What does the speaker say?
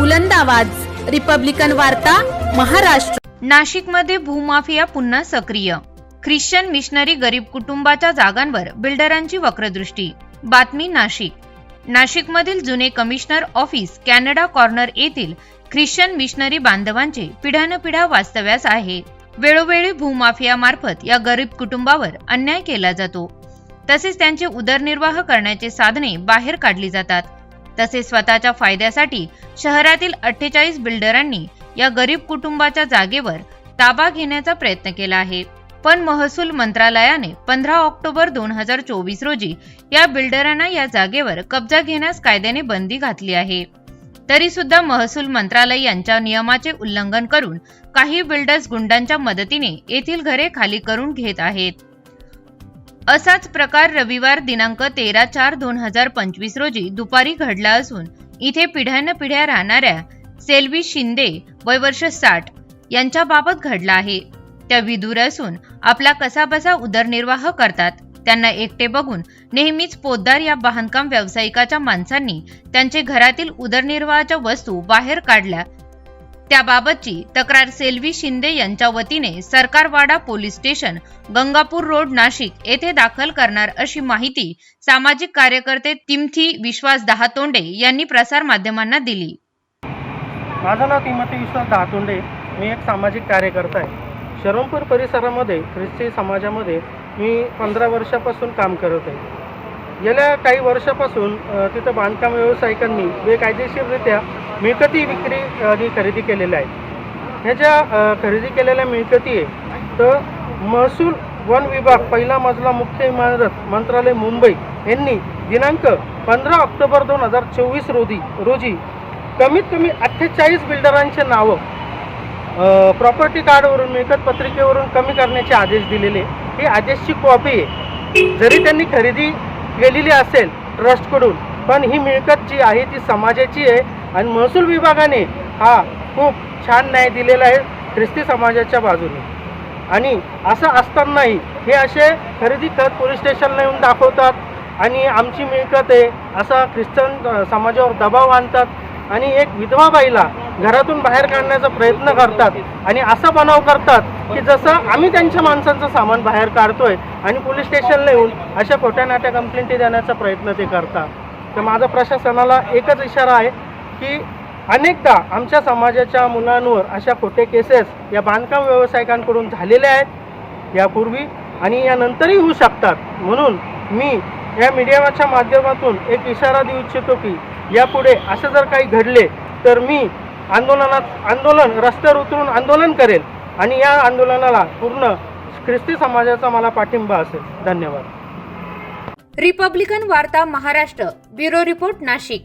बुलंद आवाज. रिपब्लिकन वार्ता महाराष्ट्र. नाशिकमध्ये भूमाफिया पुन्हा सक्रिय. ख्रिश्चन मिशनरी गरीब कुटुंबाच्या जागांवर बिल्डरांची वक्रदृष्टी. बातमी नाशिक. नाशिकमधील जुने कमिशनर ऑफिस कॅनडा कॉर्नर येथील ख्रिश्चन मिशनरी बांधवांचे पिढ्यानपिढ्या वास्तव्यास आहे. वेळोवेळी भूमाफिया मार्फत या गरीब कुटुंबावर अन्याय केला जातो. तसेच त्यांचे उदरनिर्वाह करण्याचे साधने बाहेर काढली जातात. तसेच स्वतःच्या फायद्यासाठी शहरातील अठ्ठेचाळीस बिल्डरांनी या गरीब कुटुंबाच्या जागेवर ताबा घेण्याचा प्रयत्न केला आहे. पण महसूल मंत्रालयाने पंधरा ऑक्टोबर दोन हजार चोवीस रोजी या बिल्डरांना या जागेवर कब्जा घेण्यास कायद्याने बंदी घातली आहे. तरी सुद्धा महसूल मंत्रालय यांच्या नियमाचे उल्लंघन करून काही बिल्डर्स गुंडांच्या मदतीने येथील घरे खाली करून घेत आहेत. असाच प्रकार रविवार दिनांक तेरा चार दोन हजार पंचवीस रोजी दुपारी घडला असून इथे पिढ्यान पिढ्या राहणाऱ्या सेल्वी शिंदे वय वर्ष साठ यांच्याबाबत घडला आहे. त्या विदूर असून आपला कसाबसा उदरनिर्वाह करतात. त्यांना एकटे बघून नेहमीच पोद्दार या बांधकाम व्यावसायिकाच्या माणसांनी त्यांचे घरातील उदरनिर्वाहाच्या वस्तू बाहेर काढल्या त्याबाबतची तक्रार सेल्वी शिंदे यांच्या वतीने Sarkarwada police station Gangapur road Nashik येथे दाखल करणार अशी माहिती सामाजिक कार्यकर्ते तिमथी विश्वास दहातोंडे यांनी प्रसार माध्यमांना दिली. माझं नाव तिमथी विश्वास दहातोंडे. मी एक सामाजिक कार्यकर्ता आहे. शरणपूर परिसरामध्ये ख्रिस्ती समाजामध्ये मी पंधरा वर्षापासून काम करत आहे. गेल्या काही वर्षापासून तिथं बांधकाम व्यावसायिकांनी बेकायदेशीररित्या मिळकती विक्री आणि खरेदी केलेल्या आहेत. ह्या ज्या खरेदी केलेल्या मिळकती आहे तर महसूल वन विभाग पहिला मजला मुख्य इमारत मंत्रालय मुंबई यांनी दिनांक पंधरा ऑक्टोबर दोन हजार चोवीस रोजी रोजी कमीत कमी अठ्ठेचाळीस बिल्डरांचे नावं प्रॉपर्टी कार्डवरून मिळकत पत्रिकेवरून कमी करण्याचे आदेश दिलेले. ही आदेशची कॉपी आहे. जरी त्यांनी खरेदी केलेली असेल ट्रस्टकडून पण ही मिळकत जी आहे ती समाजाची आहे. आणि महसूल विभागाने हा खूप छान न्याय दिलेला आहे ख्रिस्ती समाजाच्या बाजूने. आणि असं असतानाही हे असे खरेदी खत पोलीस स्टेशनला येऊन दाखवतात आणि आमची मिळकत आहे असा ख्रिश्चन समाजावर दबाव आणतात आणि एक विधवा बाईला घरातून बाहेर काढण्याचा प्रयत्न करतात आणि असा बनाव करतात की जसं आम्ही त्यांच्या माणसांचं सामान बाहेर काढतोय आणि पोलीस स्टेशनला येऊन अशा खोट्या नाट्या कंप्लेंटी देण्याचा प्रयत्न ते करतात. तर माझा प्रशासनाला एकच इशारा आहे की अनेकदा आमच्या समाजाच्या मुलांवर अशा खोटे केसेस या बांधकाम व्यावसायिकांकडून झालेल्या आहेत. यापूर्वी आणि यानंतरही होऊ शकतात. म्हणून मी या मीडियाच्या माध्यमातून एक इशारा देऊ इच्छितो की यापुढे असं जर काही घडले तर मी आंदोलनात आंदोलन रस्त्यावर उतरून आंदोलन करेल आणि या आंदोलनाला पूर्ण ख्रिस्ती समाजाचा मला पाठिंबा असेल. धन्यवाद. Republican Varta Maharashtra bureau report Nashik.